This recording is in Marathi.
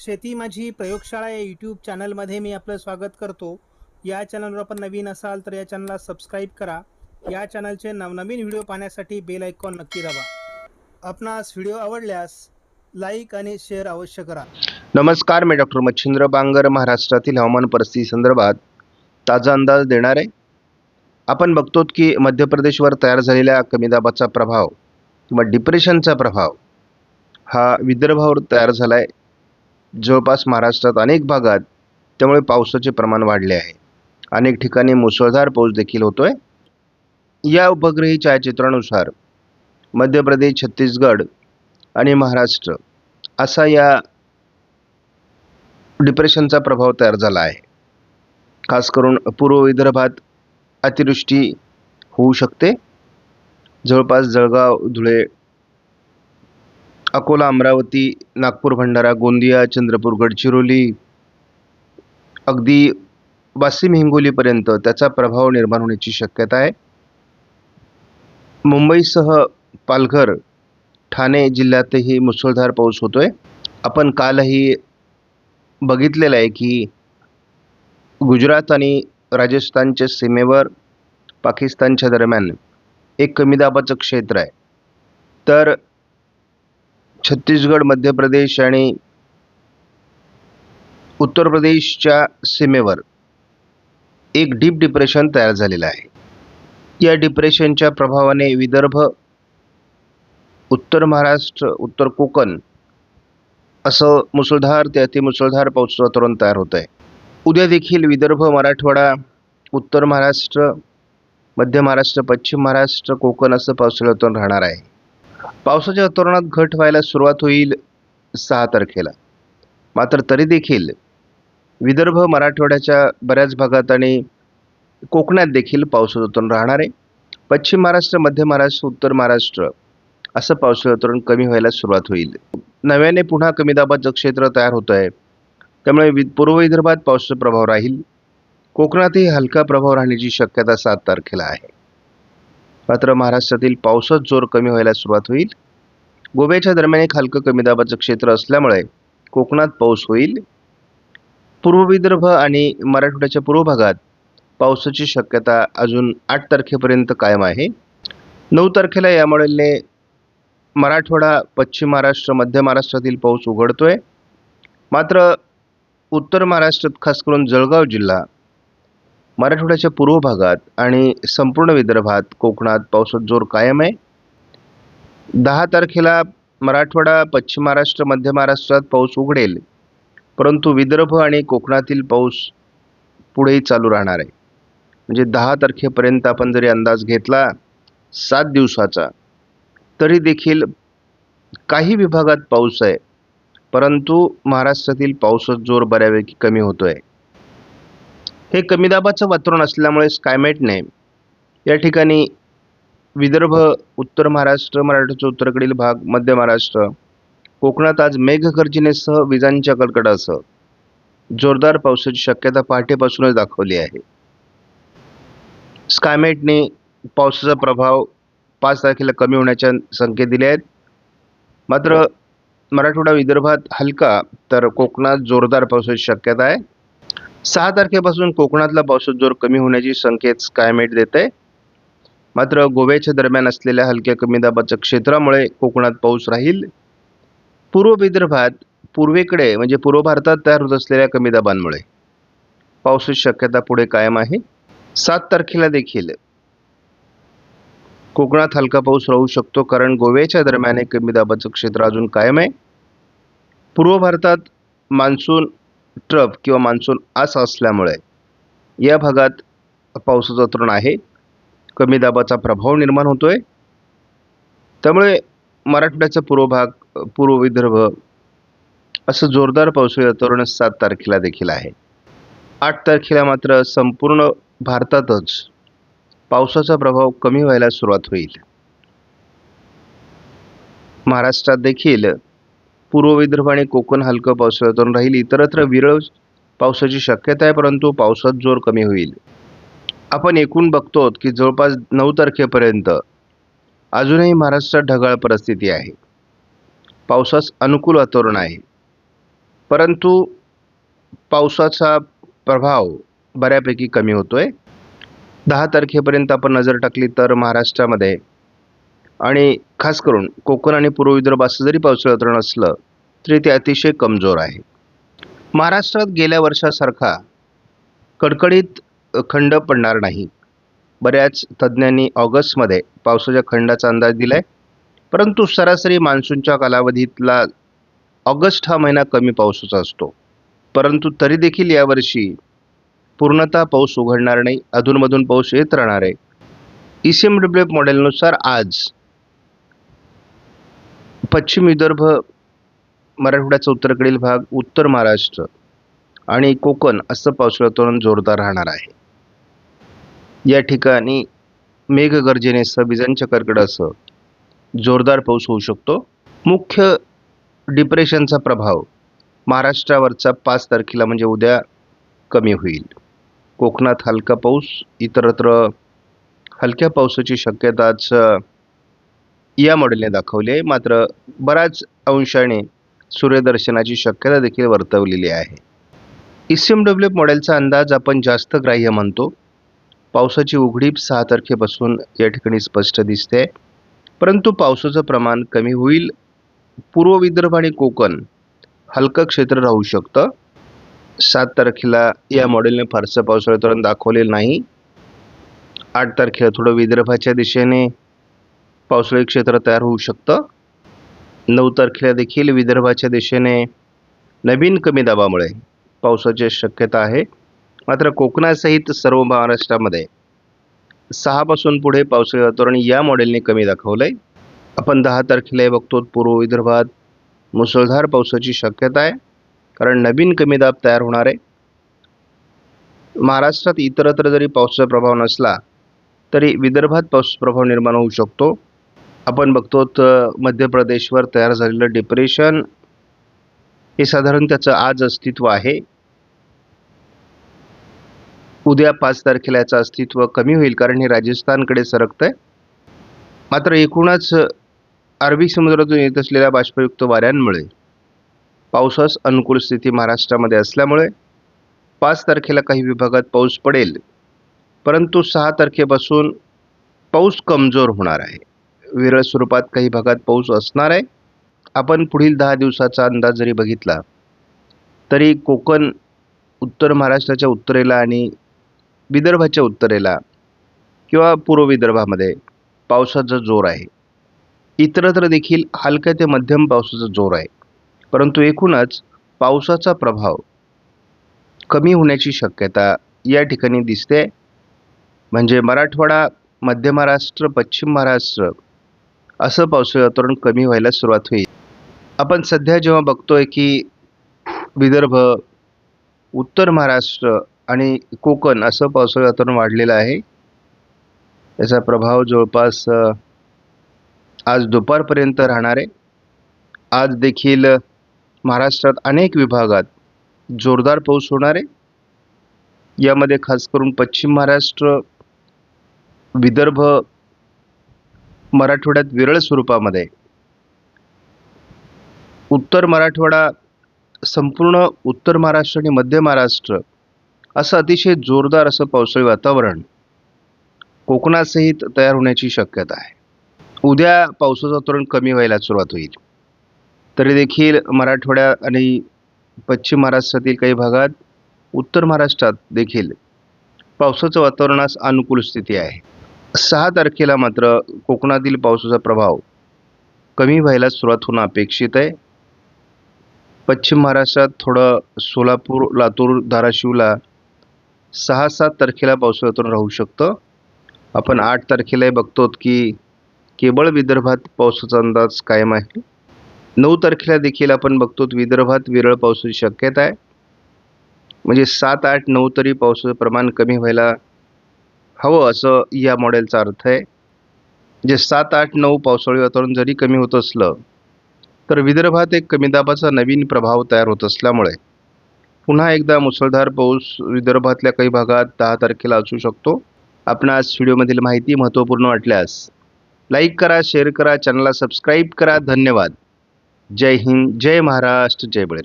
शेती माझी प्रयोगशाळा या यूट्यूब चॅनलमध्ये मी आपलं स्वागत करतो. या चॅनलवर आपण नवीन असाल तर या चॅनलला सबस्क्राईब करा. या चॅनलचे नवनवीन व्हिडिओ पाहण्यासाठी बेल आयकॉन नक्की दाबा. आपणास व्हिडिओ आवडल्यास लाईक आणि शेअर अवश्य करा. नमस्कार मी डॉक्टर मच्छिंद्र बांगर महाराष्ट्रातील हवामान परिस्थिती संदर्भात ताजा अंदाज देणार. आहे आपण बघतो की मध्य प्रदेशवर तयार झालेल्या कमी दाबाचा प्रभाव किंवा डिप्रेशनचा प्रभाव हा विदर्भावर तयार झाला आहे जवळपास महाराष्ट्रात अनेक भागात त्यामुळे पावसाचे प्रमाण वाढले आहे. अनेक ठिकाणी मुसळधार पाऊस देखील होतो आहे या उपग्रही छायाचित्रानुसार मध्य प्रदेश छत्तीसगड आणि महाराष्ट्र असा या डिप्रेशनचा प्रभाव तयार झाला आहे. खास करून पूर्व विदर्भात अतिवृष्टी होऊ शकते. जवळपास जळगाव धुळे अकोला अमरावती नागपूर भंडारा गोंदिया चंद्रपूर गडचिरोली अगदी वाशिम हिंगोलीपर्यंत त्याचा प्रभाव निर्माण होण्याची शक्यता आहे. मुंबईसह पालघर ठाणे जिल्ह्यातही मुसळधार पाऊस होतोय. आपण कालही बघितलेलं आहे की गुजरात आणि राजस्थानच्या सीमेवर पाकिस्तानच्या दरम्यान एक कमी दाबाचं क्षेत्र आहे. तर छत्तीसगड मध्य प्रदेश आणि उत्तर प्रदेशच्या सीमेवर एक डीप डिप्रेशन तयार झालेलं आहे. या डिप्रेशनच्या प्रभावाने विदर्भ उत्तर महाराष्ट्र उत्तर कोकण असं मुसळधार ते अतिमुसळधार पाऊस वातावरण तयार होत आहे. उद्या देखील विदर्भ मराठवाडा उत्तर महाराष्ट्र मध्य महाराष्ट्र पश्चिम महाराष्ट्र कोकण असं पावसाळ्यातून राहणार आहे. पावसाच्या वातावरणात घट व्हायला सुरुवात होईल सहा तारखेला. मात्र तरी देखील विदर्भ मराठवाड्याच्या बऱ्याच भागात आणि कोकणात देखील पावसाचं वातावरण राहणार आहे. पश्चिम महाराष्ट्र मध्य महाराष्ट्र उत्तर महाराष्ट्र असं पावसाचं वातावरण कमी व्हायला सुरुवात होईल. नव्याने पुन्हा कमी दाबाचं क्षेत्र तयार होत आहे. त्यामुळे वि पूर्व विदर्भात पावसाचा प्रभाव राहील. कोकणातही हलका प्रभाव राहण्याची शक्यता सात तारखेला आहे. मात्र महाराष्ट्रातील पावसात जोर कमी व्हायला सुरुवात होईल. गोव्याच्या दरम्यान एक हलकं कमी दाबाचं क्षेत्र असल्यामुळे कोकणात पाऊस होईल. पूर्व विदर्भ आणि मराठवाड्याच्या पूर्व भागात पावसाची शक्यता अजून आठ तारखेपर्यंत कायम आहे. नऊ तारखेला या मॉडेलने मराठवाडा पश्चिम महाराष्ट्र मध्य महाराष्ट्रातील पाऊस उघडतोय. मात्र उत्तर महाराष्ट्रात खास करून जळगाव जिल्हा मराठवाड्याच्या पूर्व भागात आणि संपूर्ण विदर्भात कोकणात पावसात जोर कायम आहे. दहा तारखेला मराठवाडा पश्चिम महाराष्ट्र मध्य महाराष्ट्रात पाऊस उघडेल. परंतु विदर्भ आणि कोकणातील पाऊस पुढेही चालू राहणार आहे. म्हणजे दहा तारखेपर्यंत आपण जरी अंदाज घेतला सात दिवसाचा तरी देखील काही विभागात पाऊस आहे. परंतु महाराष्ट्रातील पावसाचा जोर बऱ्यापैकी कमी होतो आहे हे कमी दाबाचं वातावरण असल्यामुळे स्कायमेटने या ठिकाणी विदर्भ उत्तर महाराष्ट्र मराठीचा उत्तरेकडील भाग मध्य महाराष्ट्र कोकणात आज मेघगर्जनेसह विजांच्या कडकडासह जोरदार पावसाची शक्यता पहाटेपासूनच दाखवली आहे. स्कायमेटने पावसाचा प्रभाव पाच तारखेला कमी होण्याच्या संकेत दिले आहेत. मात्र मराठवाडा विदर्भात हलका तर कोकणात जोरदार पावसाची शक्यता आहे. सहा तारखेपासून कोकणातला पावसाचा जोर कमी होण्याची संकेत स्कायमेट देत आहे मात्र गोव्याच्या दरम्यान असलेल्या हलक्या कमी दाबाच्या क्षेत्रामुळे कोकणात पाऊस राहील. पूर्व विदर्भात पूर्वेकडे म्हणजे पूर्व भारतात तयार होत असलेल्या कमी दाबांमुळे पावसाची शक्यता पुढे कायम आहे. सात तारखेला देखील कोकणात हलका पाऊस राहू शकतो कारण गोव्याच्या दरम्यान हे कमी दाबाचं क्षेत्र अजून कायम आहे. पूर्व भारतात मान्सून ट्रफ किंवा मान्सून आस असल्यामुळे या भागात पावसाचं तरुण आहे. कमी दाबाचा प्रभाव निर्माण होतोय. त्यामुळे मराठवाड्याचा पूर्व भाग पूर्व विदर्भ असं जोरदार पावसाळी तरुण सात तारखेला देखील आहे. आठ तारखेला मात्र संपूर्ण भारतातच पावसाचा प्रभाव कमी व्हायला सुरुवात होईल. महाराष्ट्रात देखील पूर्व विदर्भ आणि कोकण हलकं पावसाळ्यातून वातावरण राहील. इतरत्र विरळ पावसाची शक्यता आहे परंतु पावसात जोर कमी होईल. आपण एकूण बघतो की जवळपास नऊ तारखेपर्यंत अजूनही महाराष्ट्रात ढगाळ परिस्थिती आहे. पावसास अनुकूल वातावरण आहे. परंतु पावसाचा प्रभाव बऱ्यापैकी कमी होतो आहे दहा तारखेपर्यंत आपण नजर टाकली तर महाराष्ट्रामध्ये आणि खास करून कोकण आणि पूर्व विदर्भाचं जरी पावसाळी वातावरण असलं तरी ते अतिशय कमजोर आहे. महाराष्ट्रात गेल्या वर्षासारखा कडकडीत खंड पडणार नाही. बऱ्याच तज्ज्ञांनी ऑगस्टमध्ये पावसाच्या खंडाचा अंदाज दिला आहे परंतु सरासरी मान्सूनच्या कालावधीतला ऑगस्ट हा महिना कमी पावसाचा असतो. परंतु तरी देखील यावर्षी पूर्णतः पाऊस उघडणार नाही. अधूनमधून पाऊस येत राहणार आहे. E C M W F मॉडेलनुसार आज पश्चिम विदर्भ मराठवाड्याचा उत्तरेकडील भाग उत्तर महाराष्ट्र आणि कोकण असं पावसाळा वातावरण जोरदार राहणार आहे. या ठिकाणी मेघगर्जनेसह विजांच्या कडकडासह जोरदार पाऊस होऊ शकतो. मुख्य डिप्रेशनचा प्रभाव महाराष्ट्रावरचा पाच तारखेला म्हणजे उद्या कमी होईल. कोकणात हलका पाऊस इतरत्र हलक्या पावसाची शक्यता आज या मॉडेलने दाखवली. आहे मात्र बऱ्याच अंशाने सूर्यदर्शनाची शक्यता देखील वर्तवलेली आहे. ई सी एम डब्ल्यू मॉडेलचा अंदाज आपण जास्त ग्राह्य म्हणतो. पावसाची उघडीप सहा तारखेपासून या ठिकाणी स्पष्ट दिसते. परंतु पावसाचं प्रमाण कमी होईल. पूर्व विदर्भ आणि कोकण हलकं क्षेत्र राहू शकतं. सात तारखेला या मॉडेलने फारसं पावसाळी दाखवलेलं नाही. आठ तारखेला थोडं विदर्भाच्या दिशेने पावसाळी क्षेत्र तयार होऊ शकतं. नऊ तारखेला देखील विदर्भाच्या दिशेने नवीन कमी दाबामुळे पावसाची शक्यता आहे. मात्र कोकणासहित सर्व महाराष्ट्रामध्ये सहापासून पुढे पावसाळी वातावरण या मॉडेलने कमी दाखवलं आहे आपण दहा तारखेलाही बघतो पूर्व विदर्भात मुसळधार पावसाची शक्यता आहे. कारण नवीन कमी दाब तयार होणार आहे. महाराष्ट्रात इतरत्र जरी पावसाचा प्रभाव नसला तरी विदर्भात पाऊस प्रभाव निर्माण होऊ शकतो. आपण बघतो तर मध्य प्रदेशवर तयार झालेलं डिप्रेशन हे साधारण त्याचं आज अस्तित्व आहे. उद्या पाच तारखेला याचं अस्तित्व कमी होईल कारण हे राजस्थानकडे सरकतं आहे मात्र एकूणच अरबी समुद्रातून येत असलेल्या बाष्पयुक्त वाऱ्यांमुळे पावसास अनुकूल स्थिती महाराष्ट्रामध्ये असल्यामुळे पाच तारखेला काही विभागात पाऊस पडेल परंतु सहा तारखेपासून पाऊस कमजोर होणार आहे. विरळ स्वरूपात काही भागात पाऊस असणार आहे. आपण पुढील दहा दिवसाचा अंदाज जरी बघितला तरी कोकण उत्तर महाराष्ट्राच्या उत्तरेला आणि विदर्भाच्या उत्तरेला किंवा पूर्व विदर्भामध्ये पावसाचा जोर आहे. इतरत्र देखील हलक्या ते मध्यम पावसाचा जोर आहे. परंतु एकूणच पावसाचा प्रभाव कमी होण्याची शक्यता या ठिकाणी दिसते. म्हणजे मराठवाडा मध्य महाराष्ट्र पश्चिम महाराष्ट्र असं पावसाळी वातावरण कमी व्हायला सुरुवात होईल. आपण सध्या जेव्हा बघतोय की विदर्भ उत्तर महाराष्ट्र आणि कोकण असं पावसाळी वातावरण वाढलेलं आहे. याचा प्रभाव जवळपास आज दुपारपर्यंत राहणार आहे. आज देखील महाराष्ट्रात अनेक विभागात जोरदार पाऊस होणार आहे. यामध्ये खास करून पश्चिम महाराष्ट्र विदर्भ मराठवाड्यात विरळ स्वरूपामध्ये. उत्तर मराठवाडा संपूर्ण उत्तर महाराष्ट्र आणि मध्य महाराष्ट्र असं अतिशय जोरदार असं पावसाळी वातावरण कोकणासहित तयार होण्याची शक्यता आहे. उद्या पावसाचं वातावरण कमी व्हायला सुरुवात होईल. तरी देखील मराठवाड्या आणि पश्चिम महाराष्ट्रातील काही भागात उत्तर महाराष्ट्रात देखील पावसाचं वातावरणास अनुकूल स्थिती आहे. सहा तारखेला मात्र कोकणातील पावसाचा प्रभाव कमी व्हायला सुरुवात होणं अपेक्षित आहे. पश्चिम महाराष्ट्रात थोडं सोलापूर लातूर धाराशिवला सहा सात तारखेला पावसाळ्यातून राहू शकतं. आपण आठ तारखेलाही बघतो की केवळ विदर्भात पावसाचा अंदाज कायम आहे. नऊ तारखेला देखील आपण बघतो विदर्भात विरळ पावसाची शक्यता आहे. म्हणजे सात आठ नऊ तरी पावसाचं प्रमाण कमी व्हायला हवं असं या मॉडेलचा अर्थ आहे. जे सात आठ नऊ पावसाळी वातावरण जरी कमी होत असलं तर विदर्भात एक कमी दाबाचा नवीन प्रभाव तयार होत असल्यामुळे पुन्हा एकदा मुसळधार पाऊस विदर्भातल्या काही भागात दहा तारखेला असू शकतो. आपणास व्हिडिओमधील माहिती महत्त्वपूर्ण वाटल्यास लाईक करा शेअर करा चॅनलला सबस्क्राईब करा. धन्यवाद. जय हिंद जय महाराष्ट्र जय बळीराम.